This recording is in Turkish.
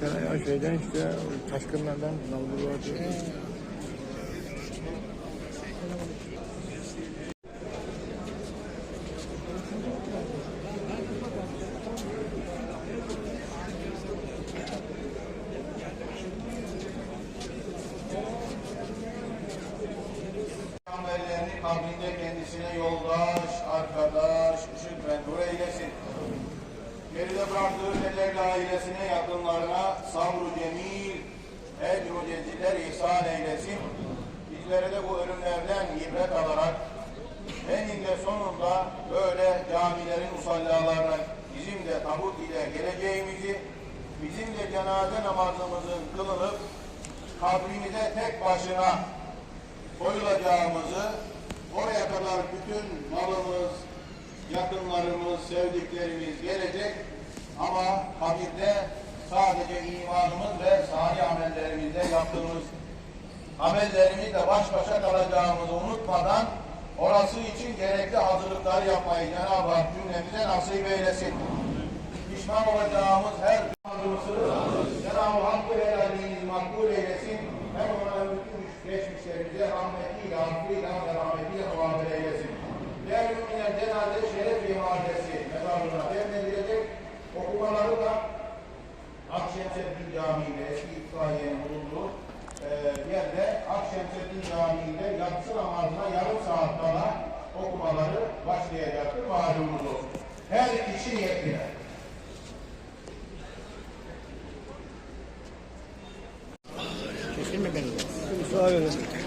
Bir tane şeyden işte taşkınlardan nalbur vardı. Kabrinde kendisine yoldaş, arkadaş, ışık ve nur eylesin. Geride bıraktığı kederli ailesine, yakınlarına sabru cemil, ecru ceziler ihsan eylesin. Bizlere de bu ölümlerden ibret alarak eninde sonunda böyle camilerin musallalarına bizim de tabut ile geleceğimizi, bizim de cenaze namazımızın kılınıp kabrimize tek başına koyulacağımızı, oraya kadar bütün malımız, yakınlarımız, sevdiklerimiz gelecek ama kabirde sadece imanımız ve salih amellerimizle yaptığımız amellerimizle baş başa kalacağımızı unutmadan orası için gerekli hazırlıklar yapmayı Cenab-ı Hak cümlemize nasip eylesin. Pişman olacağımız her durumu Cenab-ı Hakk'ı helalliğinizi makbul eylesin. Hem ona bütün geçmişlerimize rahmetiyle, affıyla ve rahmetiyle cenaze şeref imaresi mezarlığına defnedilecek. Okumaları da Akşemseddin Camii'nde eski itfaiyenin bulunduğu e, yerde Akşemseddin Camii'nde yatsı namazına yarım saat kala okumaları başlayacaktır. Malumunuz olsun. Her kişi niyetine. Kesin mi benim? Sağ olun.